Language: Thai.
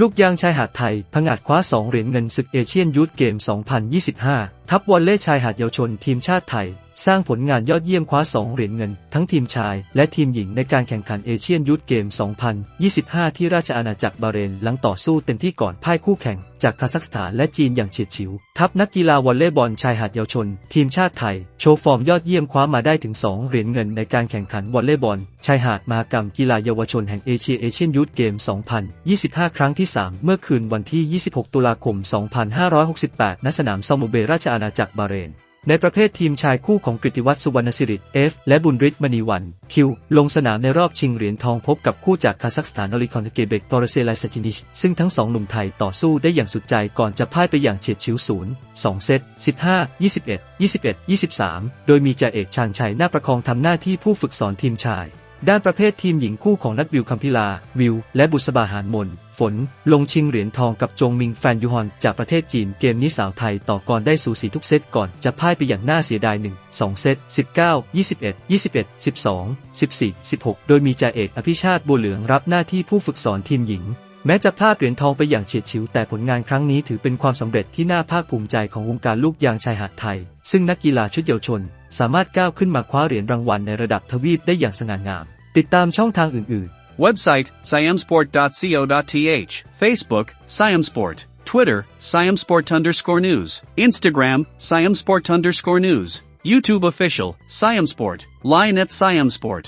ลูกยางชายหาดไทยผงาดคว้า 2 เหรียญเงินศึกเอเชียนยูทเกม 2025ทัพวอลเล่ชายหาดเยาวชนทีมชาติไทย สร้างผลงานยอดเยี่ยมคว้า 2 เหรียญเงิน ทั้งทีมชายและทีมหญิงในการแข่งขันเอเชียนยูทเกม 2025 ที่ราชอาณาจักรบาเรนหลังต่อสู้เต็มที่ก่อนพ่ายคู่แข่ง จากคาซัคสถานและจีนอย่างเฉียดฉิว ทัพนักกีฬาวอลเลย์บอลชายหาดเยาวชน ทีมชาติไทย โชว์ฟอร์มยอดเยี่ยมคว้ามาได้ถึง 2 เหรียญเงินในการแข่งขันวอลเลย์บอลชายหาดมหกรรมกีฬาเยาวชนแห่งเอเชียเอเชียนยูทเกม 2025 ครั้งที่ 3 เมื่อคืนวันที่ 26 ตุลาคม 2568 ณ สนามซอมโมเบราชอาณาจักรบาเรน ในประเภททีมชายคู่ของกฤติวัฒน์สุวรรณสิริเอฟและบุญฤทธิ์มณีวันคิวลงสนามในรอบชิงเหรียญทองพบกับคู่จากคาซัคสถานอลิคอนเกเบกปอร์เซไลซาจินิชซึ่งทั้งสองหนุ่มไทยต่อสู้ได้อย่างสุดใจก่อนจะพ่ายไปอย่างเฉียดฉิวศูนย์2เซต15 21 21 23 โดยมีจ่าเอกชาญชัยหน้าประคองทำหน้าที่ผู้ฝึกสอนทีมชาย ด้านประเภททีมหญิงคู่ของนัดวิวคัมพิลา วิว และบุษบาหานมน ฝน ลงชิงเหรียญทองกับจงมิงแฟนยูฮอน จากประเทศจีนเกมนี้สาวไทยต่อกรได้สูสีทุกเซตก่อนจะพ่ายไปอย่างน่าเสียดาย 1 2 เซต 19 21 21 12 14 16 โดยมีจ่าเอกอภิชาติบัวเหลืองรับหน้าที่ผู้ฝึกสอนทีมหญิง แม้จะพลาดเหรียญทองไปอย่างเฉียดฉิวแต่ผลงานครั้งนี้ถือเป็นความสำเร็จที่น่าภาคภูมิใจของวงการลูกยางชายหาดไทย ซึ่งนักกีฬาชุดเยาวชน สามารถก้าวขึ้นมาคว้าเหรียญรางวัลในระดับทวีปได้อย่างสง่างาม ติดตามช่องทางอื่นๆ Website siamsport.co.th Facebook Siamsport Twitter Siamsport underscore news Instagram Siamsport underscore news YouTube official Siamsport Line at Siamsport